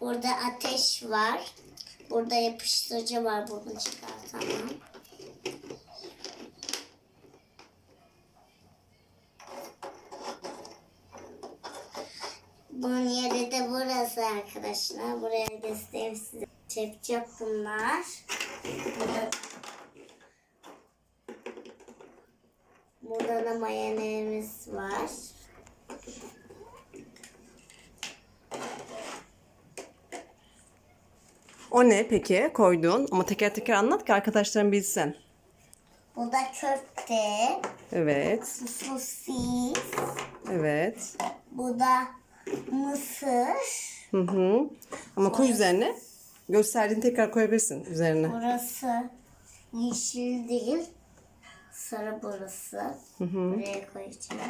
Burada ateş var. Burada yapıştırıcı var. Bunu çıkartamam. Bunun yeri de burası arkadaşlar. Buraya göstereyim size. Çekecek bunlar. Burada, burada da mayonezimiz var. O ne peki koyduğun? Ama teker teker anlat ki arkadaşlarım bilsin. Bu da köfte. Evet. Bu sosis. Evet. Bu da mısır. Hı hı. Ama koy üzerine. Gösterdiğini tekrar koyabilirsin üzerine. Burası yeşil değil. Sarı burası. Buraya koyacağım.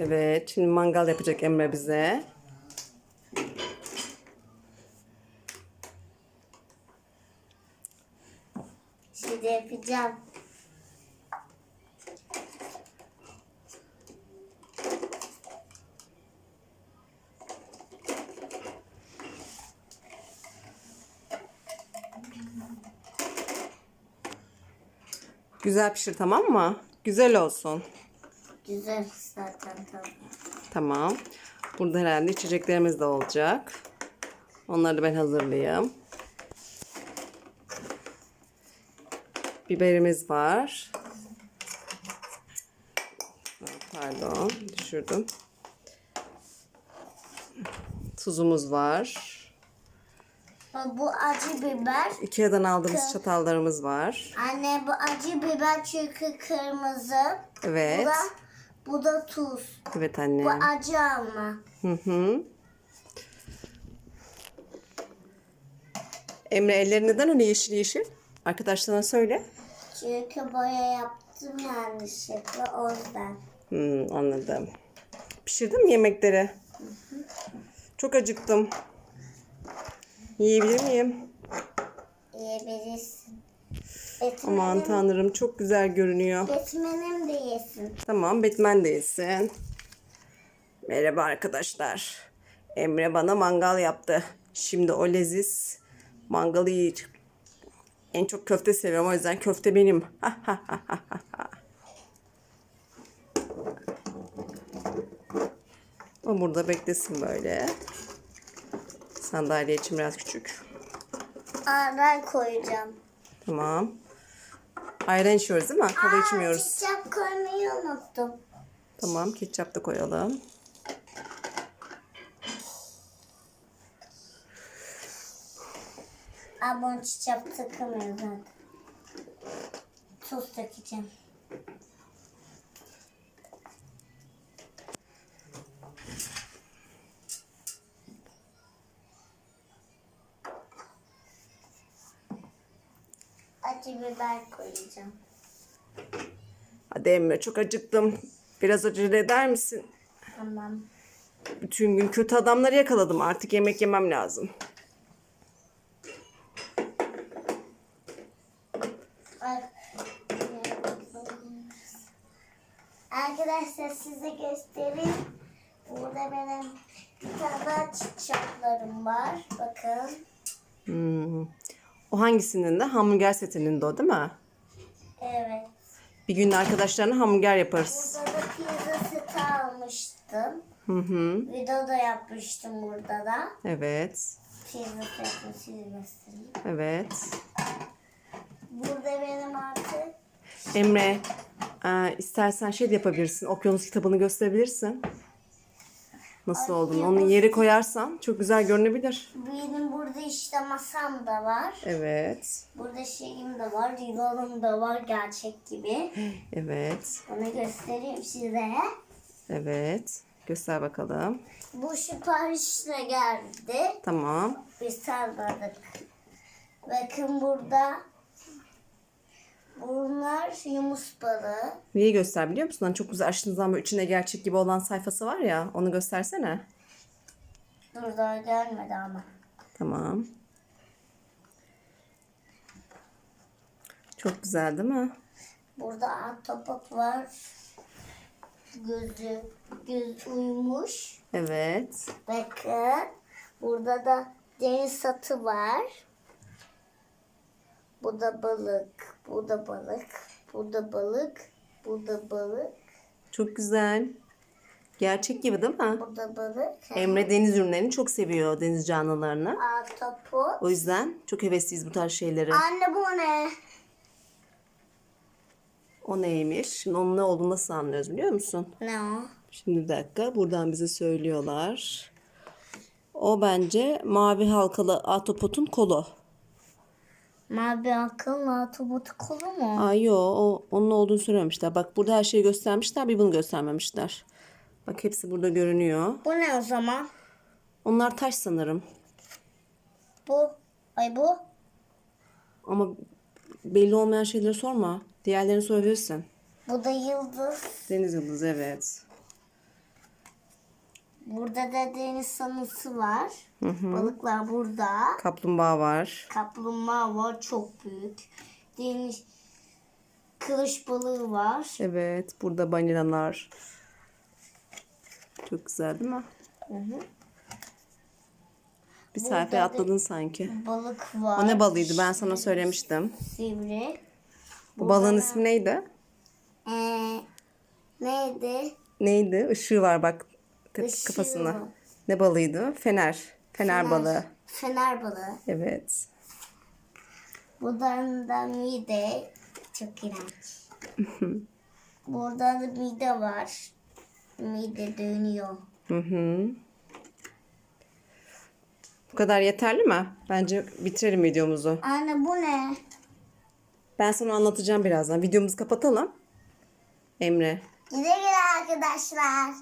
Evet. Şimdi mangal yapacak Emre bize. Şimdi yapacağım. Güzel pişir tamam mı? Güzel olsun. Güzel zaten tamam. Tamam. Burada herhalde içeceklerimiz de olacak. Onları da ben hazırlayayım. Biberimiz var. Pardon, düşürdüm. Tuzumuz var. Bu acı biber. Ikea'dan aldığımız çatallarımız var. Anne bu acı biber çünkü kırmızı. Bu Evet. da, bu da tuz. Evet Bu anne. acı ama. Hı hı. Emre elleri neden öyle yeşil yeşil? Arkadaşlarına söyle. Çünkü boya yaptım yanlışlıkla o yüzden. Hmm, anladım. Pişirdin mi yemekleri? Çok acıktım. Yiyebilir miyim? Yiyebilirsin. Aman Batman'im, tanrım çok güzel görünüyor. Batman'im de yesin. Tamam Batman de yesin. Merhaba arkadaşlar. Emre bana mangal yaptı. Şimdi o leziz mangalı yiyeceğim. En çok köfte seviyorum o yüzden köfte benim. o burada beklesin böyle. Sandalye için biraz küçük. Aa, ben koyacağım. Tamam. Ayran içiyoruz değil mi? Kola içmiyoruz. Çiçek koymayı unuttum. Tamam ketçap da koyalım. Aa, bunu çiçek takılmıyor zaten. Tuz dökeceğim. Acı biber koyacağım. Hadi Emre çok acıktım. Biraz acele eder misin? Tamam. Bütün gün kötü adamları yakaladım. Artık yemek yemem lazım. Arkadaşlar size göstereyim. Burada benim bir tane çiçeklerim var. Bakın. Hmm. O hangisinin de? Hamburger setinin de o değil mi? Evet. Bir gün arkadaşlarına hamburger yaparız. Burada da pizza seti almıştım. Hı hı. Video da yapmıştım burada da. Evet. Pizza size göstereyim. Evet. Burada benim artık Emre e, istersen şey de yapabilirsin. Okyanus kitabını gösterebilirsin. Nasıl olduğunu. Onun yeri koyarsan çok güzel görünebilir. benim burada işte masam da var. Evet. Burada şeyim de var. Yılanım da var gerçek gibi. Evet. Onu göstereyim size. Evet. Göster bakalım. Bu siparişle geldi. Tamam. Biz sarmadık. Bakın burada bunlar yunus balığı. Neyi göster biliyor musun? Hani çok güzel açtığın zaman böyle içinde gerçek gibi olan sayfası var ya. Onu göstersene. Dur daha gelmedi ama. Tamam. Çok güzel değil mi? Burada ahtapot var. Gözü göz uyumuş. Evet. Bakın. Burada da deniz satı var. Bu da balık. Bu da balık. Bu da balık. Bu da balık. Çok güzel. Gerçek gibi değil mi? Bu da balık. Emre deniz ürünlerini çok seviyor deniz canlılarını. Ahtapot. O yüzden çok hevesliyiz bu tarz şeylere. Anne bu ne? O neymiş? Şimdi onun ne olduğunu nasıl anlıyoruz biliyor musun? Ne o? Şimdi bir dakika buradan bize söylüyorlar. O bence mavi halkalı atopotun kolu. Mavi akıllı ahtapot kolu mu? Aa yo o onun olduğunu söylememişler. Bak burada her şeyi göstermişler bir bunu göstermemişler. Bak hepsi burada görünüyor. Bu ne o zaman? Onlar taş sanırım. Bu. Ay bu. Ama belli olmayan şeyleri sorma. Diğerlerini sorabilirsin. Bu da yıldız. Deniz yıldızı evet. Burada da deniz sanısı var. Balıklar burada. Kaplumbağa var. Kaplumbağa var çok büyük. Deniz kılıç balığı var. Evet burada balinalar. Çok güzel değil mi? Bir sayfa da- atladın sanki. Balık var. O ne balıydı ben sana söylemiştim. Sivri. Bu balığın ismi neydi? Ee, neydi? Neydi? Işığı var bak k- Işığı kafasına. Ne balığıydı? Fener. Fener, balığı. Fener balığı. Evet. Buradan da mide. Çok iğrenç. Burada da mide var. Mide dönüyor. Hı hı. Bu kadar yeterli mi? Bence bitirelim videomuzu. Anne bu ne? Ben sana anlatacağım birazdan. Videomuzu kapatalım. Emre. Güle güle arkadaşlar.